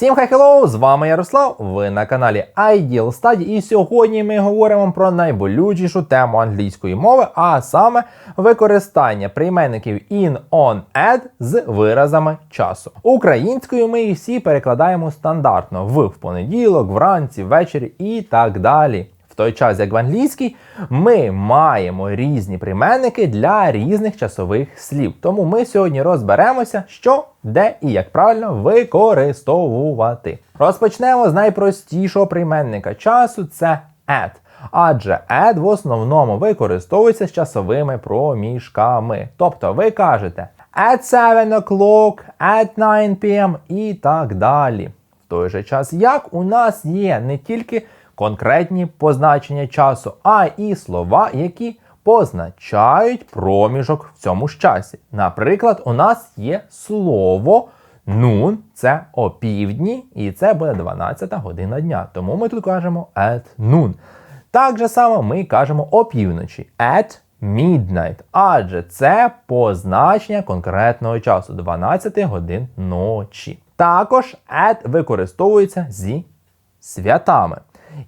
Всім хай хеллоу, з вами Ярослав. Ви на каналі Ideal Study, і сьогодні ми говоримо про найболючішу тему англійської мови, а саме використання прийменників in, on, at з виразами часу. Українською ми їх всі перекладаємо стандартно в в понеділок, вранці, ввечері і так далі. Той час, як в англійській, ми маємо різні прийменники для різних часових слів. Тому ми сьогодні розберемося, що, де і як правильно використовувати. Розпочнемо з найпростішого прийменника часу це at. Адже at в основному використовується з часовими проміжками. Тобто ви кажете at 7 o'clock, at 9 p.m. і так далі. В той же час, як у нас є не тільки конкретні позначення часу, а і слова, які позначають проміжок в цьому ж часі. Наприклад, у нас є слово noon, це опівдні, і це буде 12 година дня. Тому ми тут кажемо at noon. Так же само ми кажемо опівночі at midnight, адже це позначення конкретного часу 12 годин ночі. Також at використовується зі святами.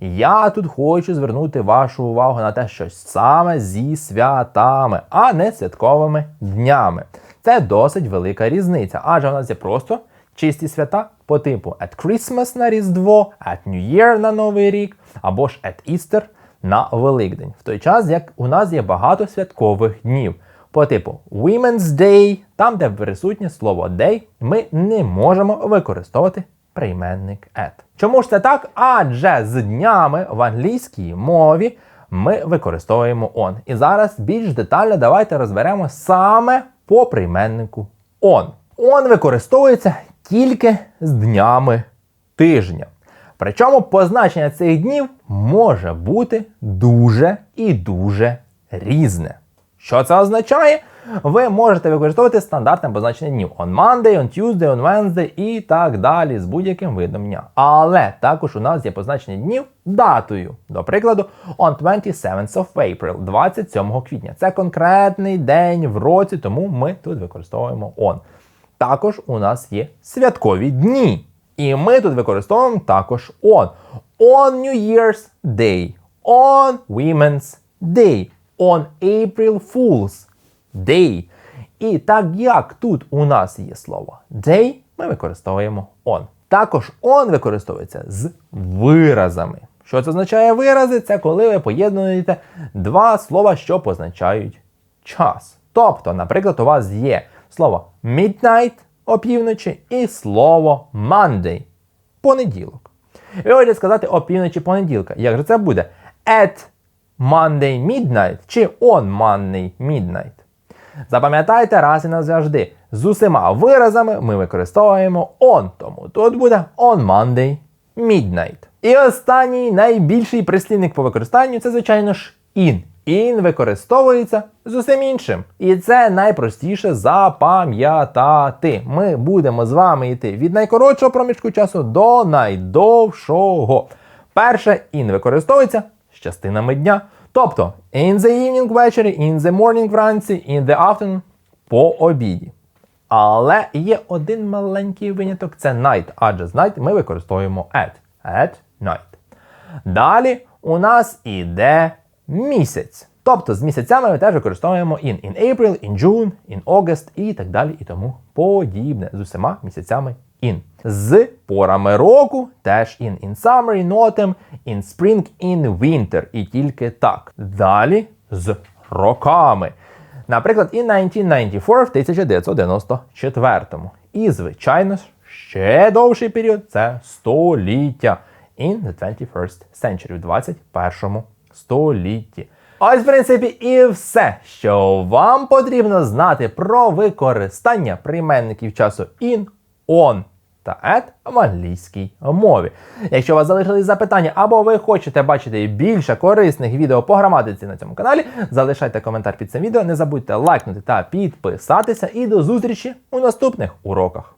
Я тут хочу звернути вашу увагу на те, що саме зі святами, а не святковими днями. Це досить велика різниця, адже у нас є просто чисті свята по типу at Christmas на Різдво, at New Year на Новий рік, або ж at Easter на Великдень. В той час, як у нас є багато святкових днів. По типу Women's Day, там, де присутнє слово day, ми не можемо використовувати прийменник at. Чому ж це так? Адже з днями в англійській мові ми використовуємо on. І зараз більш детально давайте розберемо саме по прийменнику on. On використовується тільки з днями тижня. Причому позначення цих днів може бути дуже і дуже різне. Що це означає? Ви можете використовувати стандартне позначення днів on Monday, on Tuesday, on Wednesday і так далі з будь-яким видом дня. Але також у нас є позначення днів датою. До прикладу, on 27th of April, 27 квітня. Це конкретний день в році, тому ми тут використовуємо on. Також у нас є святкові дні. І ми тут використовуємо також on. On New Year's Day, on Women's Day, on April Fool's Day. І так як тут у нас є слово day, ми використовуємо on. Також on використовується з виразами. Що це означає вирази? Це коли ви поєднуєте два слова, що позначають час. Тобто, наприклад, у вас є слово midnight опівночі і слово Monday понеділок. Ви хочете сказати опівночі понеділка. Як же це буде? At Monday midnight чи on Monday midnight? Запам'ятайте раз і назавжди. З усіма виразами ми використовуємо on, тому тут буде on Monday midnight. І останній найбільший прислівник по використанню це, звичайно ж, in. In використовується з усім іншим. І це найпростіше запам'ятати. Ми будемо з вами йти від найкоротшого проміжку часу до найдовшого. Перше in використовується частинами дня. Тобто in the evening ввечері, in the morning вранці, in the afternoon по обіді. Але є один маленький виняток це night, адже з night ми використовуємо at. At night. Далі у нас іде місяць. Тобто з місяцями ми теж використовуємо in in April, in June, in August і так далі і тому подібне. З усіма місяцями in. З порами року теж in in summer, in autumn, in spring, in winter. І тільки так. Далі з роками. Наприклад, in 1994 в 1994. І, звичайно ще довший період це століття. In the 21st century, в 21 столітті. Ось, в принципі, і все, що вам потрібно знати про використання прийменників часу in, on та ет в англійській мові. Якщо у вас залишились запитання або ви хочете бачити більше корисних відео по граматиці на цьому каналі, залишайте коментар під цим відео, не забудьте лайкнути та підписатися. І до зустрічі у наступних уроках.